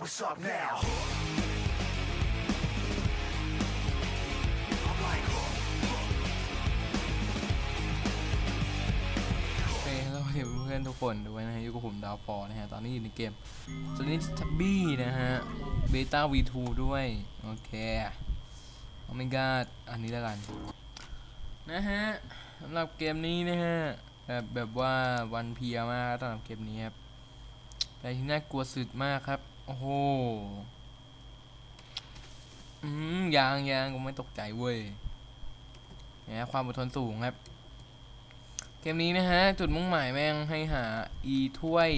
What's up now? โอเคแล้วเดี๋ยวเพื่อนทุกคนด้วยนะฮะอยู่กับผมดาวฟอนะฮะ ตอนนี้อยู่ในเกมตอนนี้ทับบี้นะฮะ เบต้า V2 ด้วย โอเค โอ้ my god อันนี้แล้วกัน นะฮะสำหรับเกมนี้นะฮะแบบแบบว่าวันเพียมากสำหรับเกมนี้ครับแต่ที่น่ากลัวสุดมากครับ โอ้โหอืมยางยางกูไม่ตกใจเว้ยเนี่ยความอดทนสูงครับ เกมนี้นะฮะ จุดมุ่งหมายแม่งให้หา e ถ้วย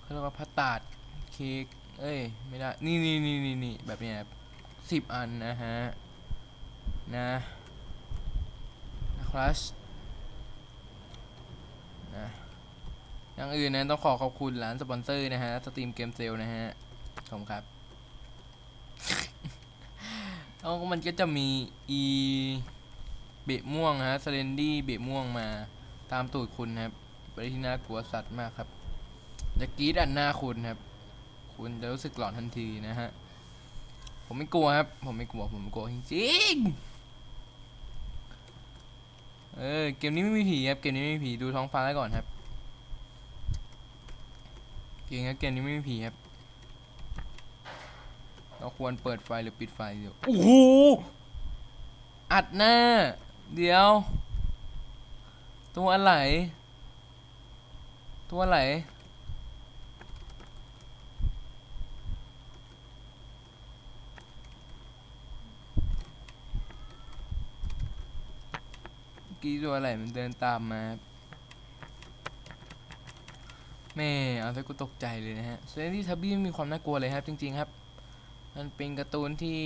เขาเรียกว่าพัตตาดเค้กเอ้ย ไม่ได้ นี่นี่นี่นี่นี่แบบเนี้ยสิบอันนะฮะ นะ นะครัชนะอย่างอื่นนะต้องขอขอบคุณร้านสปอนเซอร์นะฮะสตรีมเกมเซลนะฮะขอบครับแล้วมันก็จะมี e เบะม่วงฮะสเลนดี้เบะม่วงมาตามตูดคุณครับไปที่น่ากลัวสัตว์มากครับจะกรีดอันหน้าคุณครับ คุณจะรู้สึกหลอนทันทีนะฮะ ผมไม่กลัวครับ ผมไม่กลัว ผมกลัวจริงๆ เออเกมนี้ไม่มีผีครับเกมนี้ไม่มีผีดูท้องฟ้าไว้ก่อนครับเกมนี้เกมนี้ไม่มีผีครับ เราควรเปิดไฟหรือปิดไฟเดี๋ยวโอ้โหอัดหน้า เดี๋ยว ตัวอะไร ตัวอะไร กี้ตัวอะไรมันเดินตามมาแม่เอาแต่กูตกใจเลยนะฮะเซนที่ทับบี้มีความน่ากลัวเลยครับ จริง ๆ ครับ มันเป็นการ์ตูนที่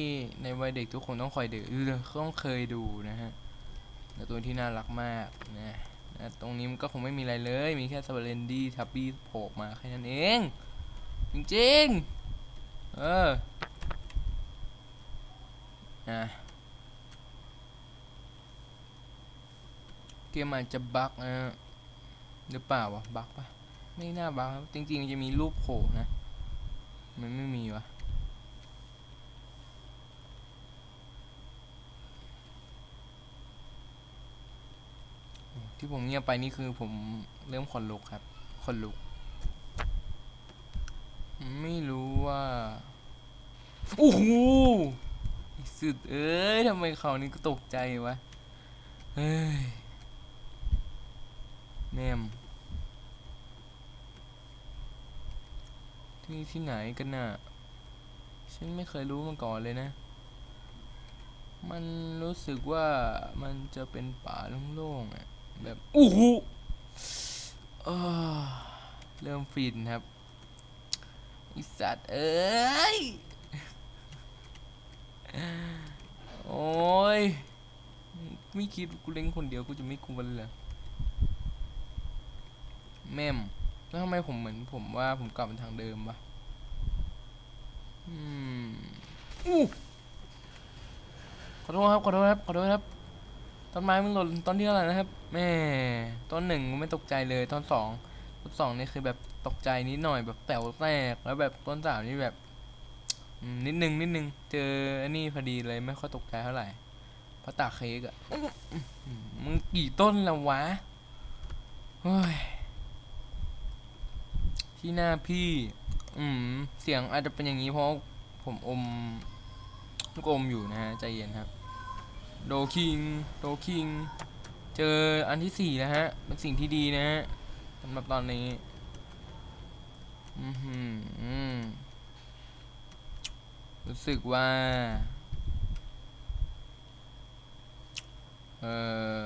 ในวัยเด็กทุกคนต้องคอยดูเออต้องเคยดูนะฮะการ์ตูนที่น่ารักมากนะนะตรงนี้มันก็คงไม่มีอะไรเลย มีแค่สเปเรนดี้ทับบี้โผล่มาแค่นั้นเอง จริง ๆ เออนะ เกมอาจจะบั๊กนะหรือเปล่าวะบั๊กปะไม่น่าบั๊กจริงๆจะมีรูปโผล่นะ มันไม่มีวะที่ผมเงียบไปนี่คือผมเริ่มขนลุกครับขนลุก ไม่รู้ว่าโอ้โหสุดเอ้ยทำไมเขานี้ก็ตกใจวะ เฮ้ย แมมที่นี่ที่ไหนกันน่ะ ฉันไม่เคยรู้มาก่อนเลยนะ มันรู้สึกว่ามันจะเป็นป่าโล่งๆอะ แบบอู้หูเริ่มฟินครับไอสัตว์เอ้ย โอ้ย ไม่คิดกูเล่นคนเดียวกูจะไม่กลัวเลยเหรอ แม่มแล้วทำไมผมเหมือนผมว่าผมกลับมาทางเดิมวะอืมอู้ขอโทษครับ ขอโทษครับ ขอโทษครับ ต้นไม้มึงหล่นต้นที่เท่าไหร่นะครับแม่ต้นหนึ่งไม่ตกใจเลยต้นสองต้นสองนี่คือแบบตกใจนิดหน่อยแบบแต๋วแตกแล้วแบบต้นสามนี่แบบนิดนึงนิดนึงเจออันนี้พอดีเลยไม่ค่อยตกใจเท่าไหร่พระตาเค้กอะมมึงกี่ต้นแล้ววะเฮ้ย ที่หน้าพี่ อืม เสียงอาจจะเป็นอย่างนี้เพราะผมอมลูกอมอยู่นะฮะ ใจเย็นครับ โดคิง โดคิง เจออันที่สี่แล้วฮะ เป็นสิ่งที่ดีนะฮะสำหรับตอนนี้ อือหืออืมรู้สึกว่า เออ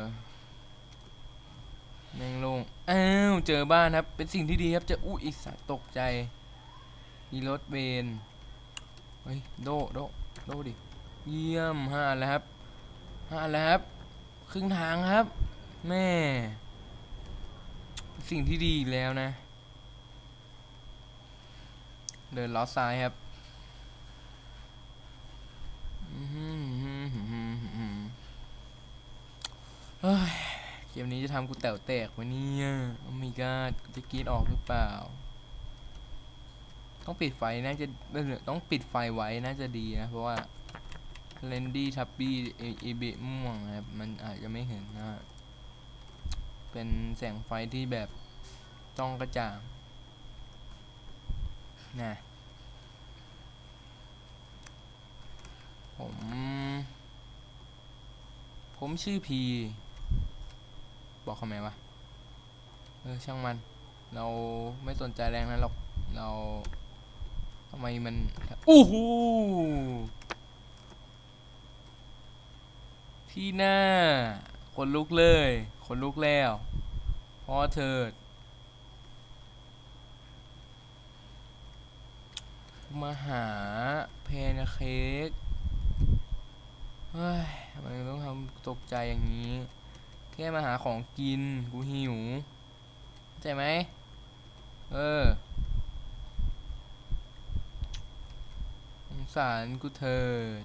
แมงลงอ้า เจอบ้านครับ เป็นสิ่งที่ดีครับ จะอุ้อีกสัตว์ตกใจมีรถเบนเฮ้ยโดโดโดดิ เยี่ยมห้าแล้วครับห้าแล้วครับ ครึ่งทางครับ แม่ สิ่งที่ดีแล้วนะ เดินล้อซ้ายครับเฮ้ย เกมนี้จะทำกูแต๋วแตกวะเนี่ยโอ้ my god กูจะกรีดออกหรือเปล่า ต้องปิดไฟน่าจะต้องปิดไฟไว้น่าจะดีนะ เพราะว่าเลนดี้ทับบี้เอเบม่วงนะครับ มันอาจจะไม่เห็นนะเป็นแสงไฟที่แบบจ้องกระจ่างนะผม ผมชื่อพี บอกเขาไหมวะเออช่างมัน เราไม่สนใจแรงนั้นหรอกเราทำไมมันอู้หูที่หน้าคนลุกเลยคนลุกแล้วพราะเธอมาหาเพนเค้กเฮ้ยทำไมต้องทำตกใจอย่างนี้ แค่มาหาของกิน กูหิวเข้าใจไหม เออสงสารกูเถิด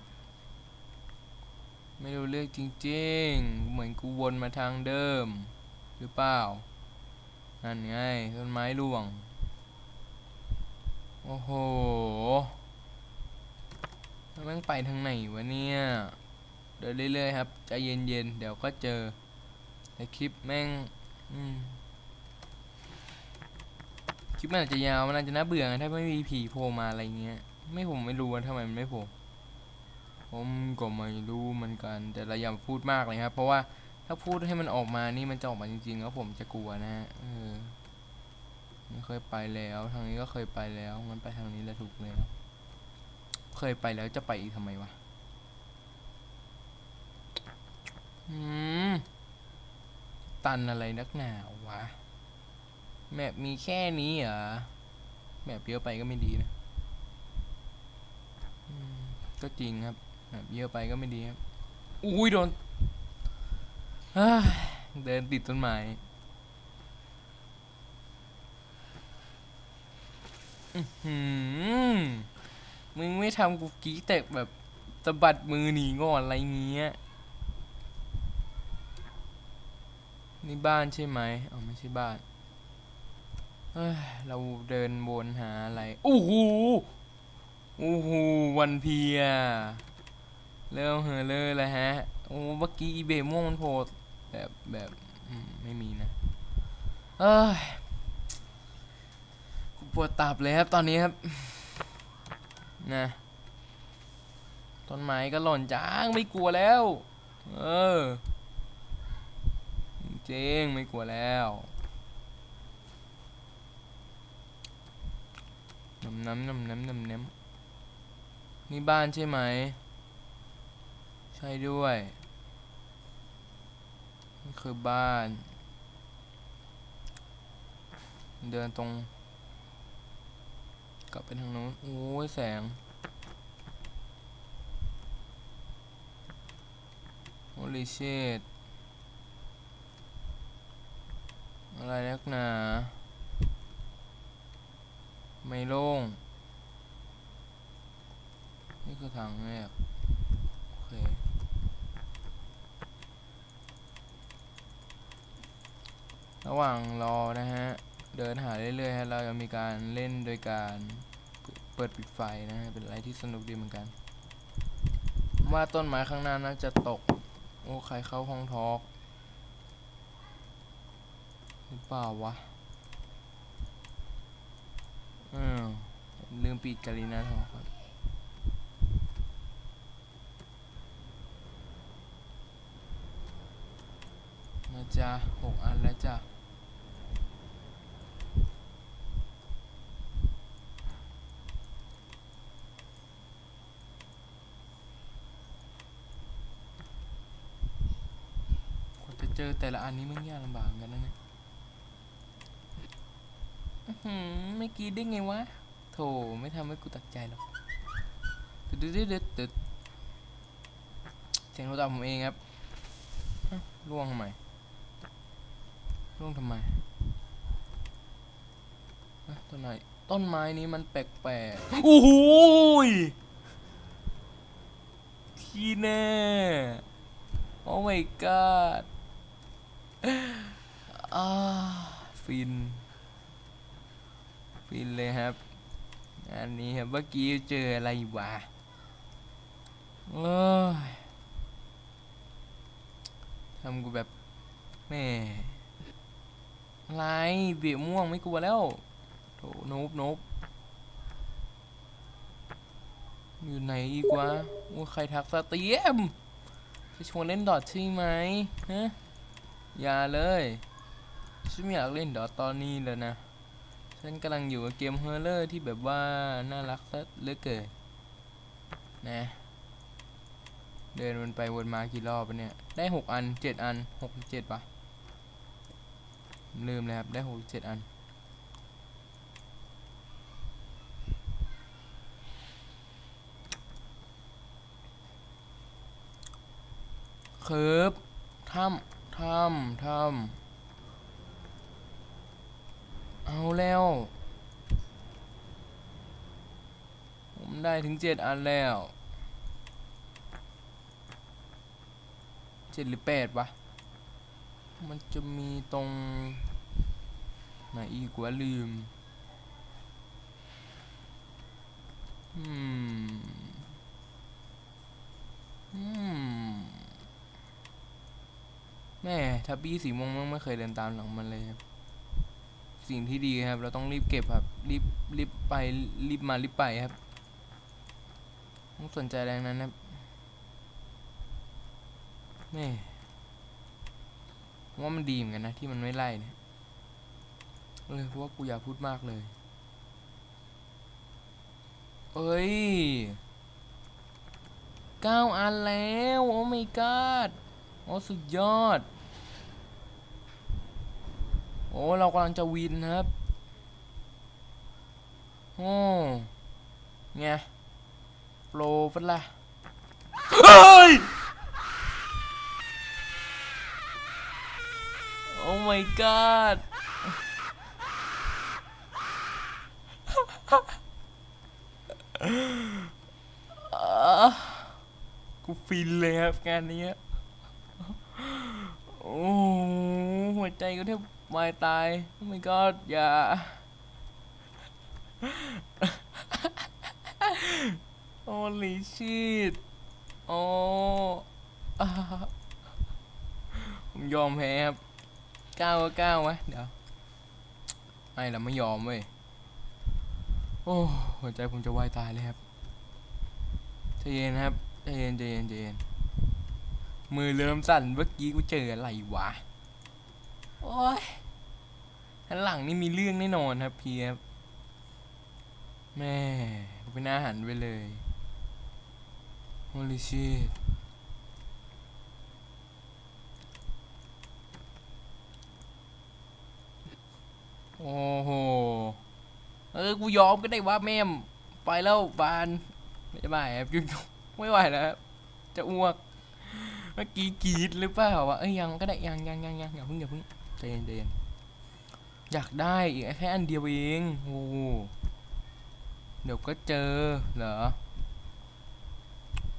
ไม่รู้เรื่องจริงๆ เหมือนกูวนมาทางเดิม หรือเปล่า นั่นไง ต้นไม้ร่วง โอ้โหแล้วม่งไปทางไหนวะเนี่ย เดินเรื่อยๆครับ ใจเย็นๆ เดี๋ยวก็เจอ แต่คลิปแม่งคลิปมันอาจจะยาวมันอาจจะน่าเบื่อไงถ้าไม่มีผีโผล่มาอะไรเงี้ย ไม่ผมไม่รู้ว่าทำไมมันไม่โผล่ผมก็ไม่รู้เหมือนกัน แต่เราอย่าพูดมากเลยครับ เพราะว่าถ้าพูดให้มันออกมานี่มันจะออกมาจริงๆแล้วผมจะกลัวนะฮะเออไม่เคยไปแล้ว ทางนี้ก็เคยไปแล้ว มันไปทางนี้แหละถูกแล้ว เคยไปแล้วจะไปอีกทำไมวะอืม ตันอะไรนักหนาวะ แมปมีแค่นี้เหรอ แมปเยอะไปก็ไม่ดีนะ ก็จริงครับ แมปเยอะไปก็ไม่ดีครับ อุ้ยโดน เดินติดต้นไม้อื้อหือมึงไม่ทำกูกี้แตกแบบสะบัดมือหนีก่อนอะไรเงี้ย นี่บ้านใช่ไหมอ๋อไม่ใช่บ้าน เฮ้ย เราเดินวนหาอะไร โอ้โห โอ้โห วันเพีย เริ่มเฮอเลยแล้วฮะ โอ้เมื่อกี้อีเบม่วงมันโผล่แบบแบบไม่มีนะ เอ้ยกูปวดตับเลยครับตอนนี้ครับ นะ ต้นไม้ก็หล่นจ้างไม่กลัวแล้ว เออ จริงไม่กลัวแล้วน้ำน้ำน้ำน้ำน้ำน้ำนี่บ้านใช่ไหม ใช่ด้วยนี่คือบ้าน เดินตรง กลับไปทางนู้นโอ้ยแสง holy shit อะไรนักหนา ไม่โล่ง นี่คือทางแรกโอเคระหว่างรอนะฮะ เดินหาเรื่อยๆฮะ เราจะมีการเล่นโดยการเปิดปิดไฟนะฮะ เป็นอะไรที่สนุกดีเหมือนกัน ว่าต้นไม้ข้างหน้าน่าจะตก โอ้ ใครเข้าห้องทอก หรือเปล่าวะอืมลืมปิดกาลินาทองครับมาจ้าหกอันแล้วจ้ะกว่าจะเจอแต่ละอันนี้มันยากลำบากกันนะเนี่ย ไม่กรีดได้ไงวะ โถไม่ทำให้กูตัดใจหรอกตึ๊ดตึ๊ดตึ๊ดตึ๊ดตึ๊ดเสียงโทรศัพท์ผมเองครับอ้าวล่วงทำไมล่วงทำไมต้นไม้ต้นไม้นี้มันแปลกๆโอ้โหที่แน่ โอ้ my god อ่าฟิน ฟินเลยครับ อันนี้ครับเมื่อกี้เจออะไรวะโอ้ยทำกูแบบแม่อะไรเบี่ยม่วงไม่กลัวแล้วโถนบโนบอยู่ไหนอีกวะโอ้ใครทักสเตียมจะชวนเล่นดอทใช่ไหมฮะอย่าเลยฉันไม่อยากเล่นดอทตอนนี้เลยนะ ฉันกำลังอยู่กับเกมเฮอร์เลอร์ที่แบบว่าน่ารักซะเหลือเกินนะ เดินวนไปวนมากี่รอบปะเนี่ย ได้หกอันเจ็ดอันหกเจ็ดปะลืมเลยครับ ได้หกเจ็ดอัน เคิร์ฟถ้ำถ้ำถ้ำ เอาแล้ว ผมได้ถึงเจ็ดอันแล้วเจ็ดหรือแปดวะ มันจะมีตรง ไหนอีกวะลืม อืม อืม แม่ทับบี้สีม่วงมันไม่เคยเดินตามหลังมันเลยครับ สิ่งที่ดีครับ เราต้องรีบเก็บครับ รีบรีบไปรีบมารีบไปครับต้องสนใจแรงนั้นครับแม่ว่ามันดีเหมือนกันนะ ที่มันไม่ไล่เนี่ยเลยเพราะว่ากูอยากพูดมากเลย เอ้ยเก้าอันแล้ว โอ้ my god โอ้สุดยอด โอ้เรากำลังจะวินครับโอ้ไงโปรฟันละเฮ้ยโอ้ my god กูฟินเลยครับงานนี้โอ้หัวใจก็แทบ วายตายโอ้ my god อย่า โอ้ลิชิตโอ้ผมยอมแพ้ครับเก้าก็เก้าวะเดี๋ยวไม่เราไม่ยอมเว้ยโอ้หัวใจผมจะวายตายเลยครับใจเย็นครับใจเย็นใจเย็นใจเย็นมือเริ่มสั่นเมื่อกี้กูเจออะไรวะ โอ้ยหันหลังนี่มีเรื่องแน่นอนครับเพียบแม่กูเป็นอาหารไปเลย holy shit โอ้โห เออ กูยอมก็ได้ว่าแม่ม ไปแล้วบาน ไม่ได้ครับยุ่งไม่ไหวแล้วครับจะอ้วก เมื่อกี้กรีดหรือเปล่าวะเอ้ยยังก็ได้ยังยังยังยังอย่าเพิ่งอย่าเพิ่ง ใจเย็นใจเย็นอยากได้อีกแค่อันเดียวเองโอ้โหเดี๋ยวก็เจอเหรอ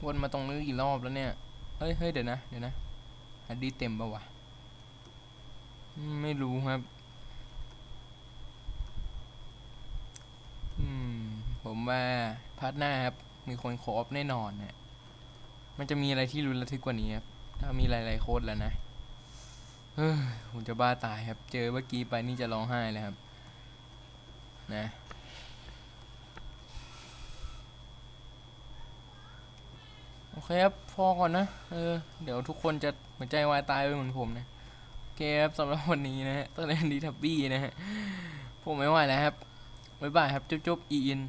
วนมาตรงนี้กี่รอบแล้วเนี่ย เฮ้ยเฮ้ยเดี๋ยวนะ เดี๋ยวนะฮัดดี้เต็มปะวะ ไม่รู้ครับ อืม ผมว่าพาร์ทหน้าครับ มีคนโคออฟแน่นอนเนี่ยมันจะมีอะไรที่รุนระทึกกว่านี้ครับ ถ้ามีหลายๆโค้ดแล้วนะ ผมจะบ้าตายครับ เจอเมื่อกี้ไปนี่จะร้องไห้เลยครับ นะโอเคครับพอก่อนนะ เออ เดี๋ยวทุกคนจะหัวใจวายตายไปเหมือนผมนะโอเคครับสำหรับวันนี้นะฮะตอนเล่นดีทับบี้นะฮะ ผมไม่ไหวแล้วครับ บ๊ายบายครับ จุ๊บๆอีอิน